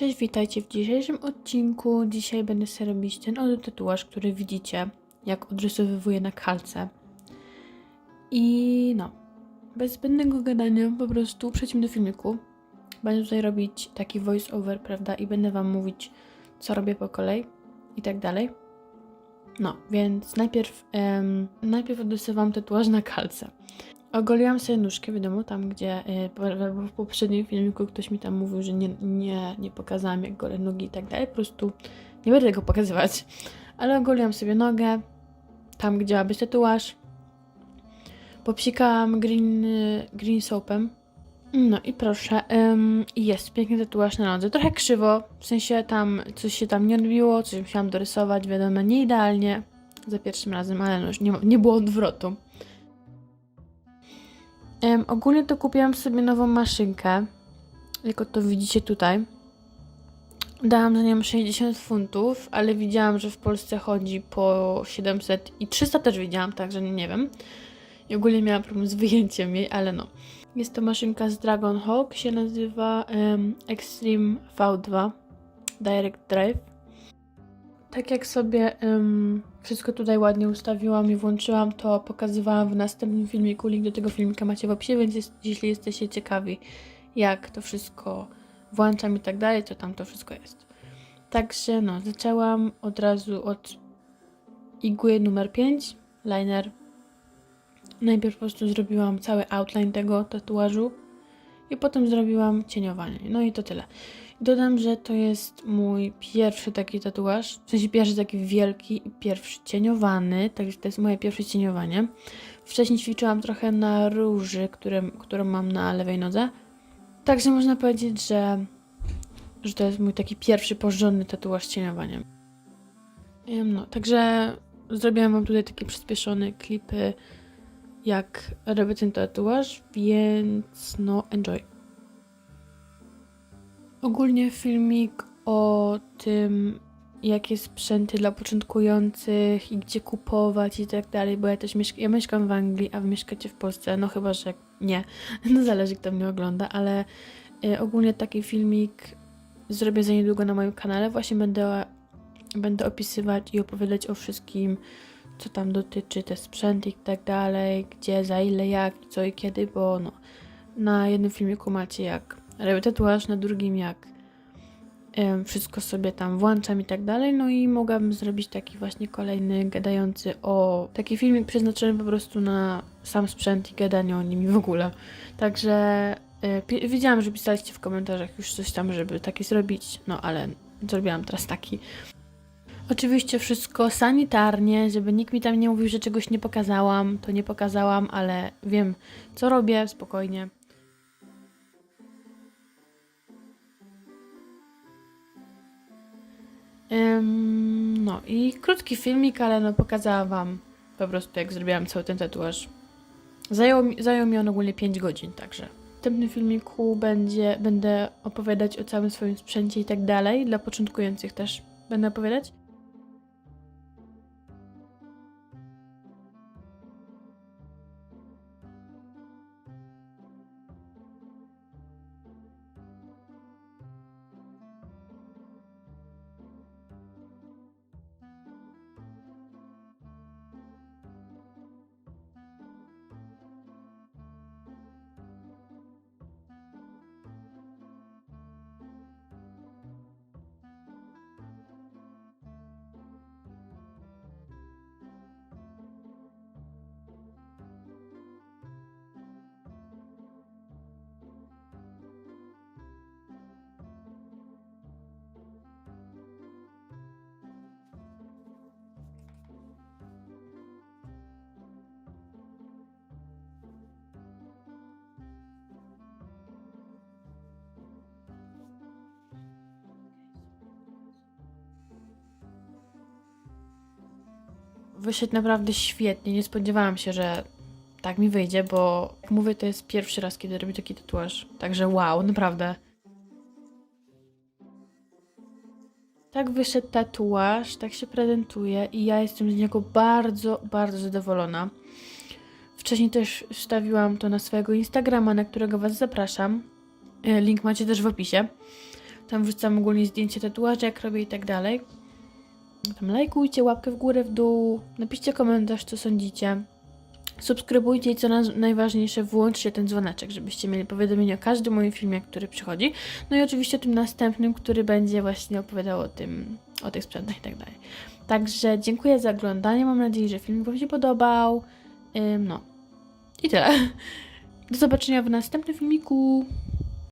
Cześć, witajcie w dzisiejszym odcinku. Dzisiaj będę sobie robić ten oto tatuaż, który widzicie, jak odrysowywuję na kalce. I no, bez zbędnego gadania, po prostu przejdźmy do filmiku. Będę tutaj robić taki voice over, prawda, i będę wam mówić, co robię po kolei i tak dalej. No, więc najpierw, em, najpierw odrysowałam tatuaż na kalce. Ogoliłam sobie nóżkę, wiadomo, tam gdzie y, bo w poprzednim filmiku ktoś mi tam mówił, że nie, nie, nie pokazałam jak golę nogi i tak dalej. Po prostu nie będę tego pokazywać. Ale ogoliłam sobie nogę, tam gdzie ma być tatuaż. Popsikałam green, green soapem. No i proszę, ym, jest piękny tatuaż na nodze. Trochę krzywo, w sensie tam coś się tam nie odbiło, coś musiałam dorysować, wiadomo, nie idealnie za pierwszym razem, ale no już nie, nie było odwrotu. Em, ogólnie to kupiłam sobie nową maszynkę, jak to widzicie tutaj. Dałam za nią 60 funtów, ale widziałam, że w Polsce chodzi po 700 i 300 też widziałam, także nie wiem. I ogólnie miałam problem z wyjęciem jej, ale no. Jest to maszynka z Dragon Hawk, się nazywa em, Extreme V2 Direct Drive. Tak jak sobie em, wszystko tutaj ładnie ustawiłam i włączyłam, to pokazywałam w następnym filmiku. Link do tego filmika macie w opisie, więc jest, jeśli jesteście ciekawi, jak to wszystko włączam i tak dalej, to tam to wszystko jest. Także no, zaczęłam od razu od igły numer 5, liner. Najpierw po prostu zrobiłam cały outline tego tatuażu i potem zrobiłam cieniowanie. No i to tyle. Dodam, że to jest mój pierwszy taki tatuaż, w sensie pierwszy taki wielki i pierwszy cieniowany, także to jest moje pierwsze cieniowanie. Wcześniej ćwiczyłam trochę na róży, które, którą mam na lewej nodze, także można powiedzieć, że, że to jest mój taki pierwszy porządny tatuaż cieniowaniem. Em, No, także zrobiłam wam tutaj takie przyspieszone klipy, jak robię ten tatuaż, więc no enjoy. Ogólnie filmik o tym, jakie sprzęty dla początkujących i gdzie kupować i tak dalej, bo ja też mieszk- ja mieszkam w Anglii, a wy mieszkacie w Polsce, no chyba, że nie, no zależy kto mnie ogląda, ale y, ogólnie taki filmik zrobię za niedługo na moim kanale, właśnie będę, będę opisywać i opowiadać o wszystkim, co tam dotyczy, te sprzęty i tak dalej, gdzie, za ile, jak, co i kiedy, bo no, na jednym filmiku macie jak robię tatuaż, na drugim jak wszystko sobie tam włączam i tak dalej, no i mogłabym zrobić taki właśnie kolejny gadający o, taki filmik przeznaczony po prostu na sam sprzęt i gadanie o nim w ogóle. Także pi- widziałam, że pisaliście w komentarzach już coś tam, żeby taki zrobić, no ale zrobiłam teraz taki. Oczywiście wszystko sanitarnie, żeby nikt mi tam nie mówił, że czegoś nie pokazałam, to nie pokazałam, ale wiem, co robię, spokojnie. No i krótki filmik, ale no pokazałam wam po prostu jak zrobiłam cały ten tatuaż. Zajął mi, zajął mi on ogólnie 5 godzin, także. W następnym filmiku będzie, będę opowiadać o całym swoim sprzęcie i tak dalej. Dla początkujących też będę opowiadać. Wyszedł naprawdę świetnie. Nie spodziewałam się, że tak mi wyjdzie, bo jak mówię, to jest pierwszy raz, kiedy robię taki tatuaż. Także wow, naprawdę. Tak wyszedł tatuaż, tak się prezentuje i ja jestem z niego bardzo, bardzo zadowolona. Wcześniej też wstawiłam to na swojego Instagrama, na którego Was zapraszam. E, Link macie też w opisie. Tam wrzucam ogólnie zdjęcie tatuaży, jak robię i tak dalej. Tam lajkujcie, łapkę w górę, w dół, napiszcie komentarz, co sądzicie. Subskrybujcie i co najważniejsze, włączcie ten dzwoneczek, żebyście mieli powiadomienie o każdym moim filmie, który przychodzi. No i oczywiście o tym następnym, który będzie właśnie opowiadał o tym, o tych sprzętach i tak dalej. Także dziękuję za oglądanie. Mam nadzieję, że film Wam się podobał. Ym, no. I tyle. Do zobaczenia w następnym filmiku.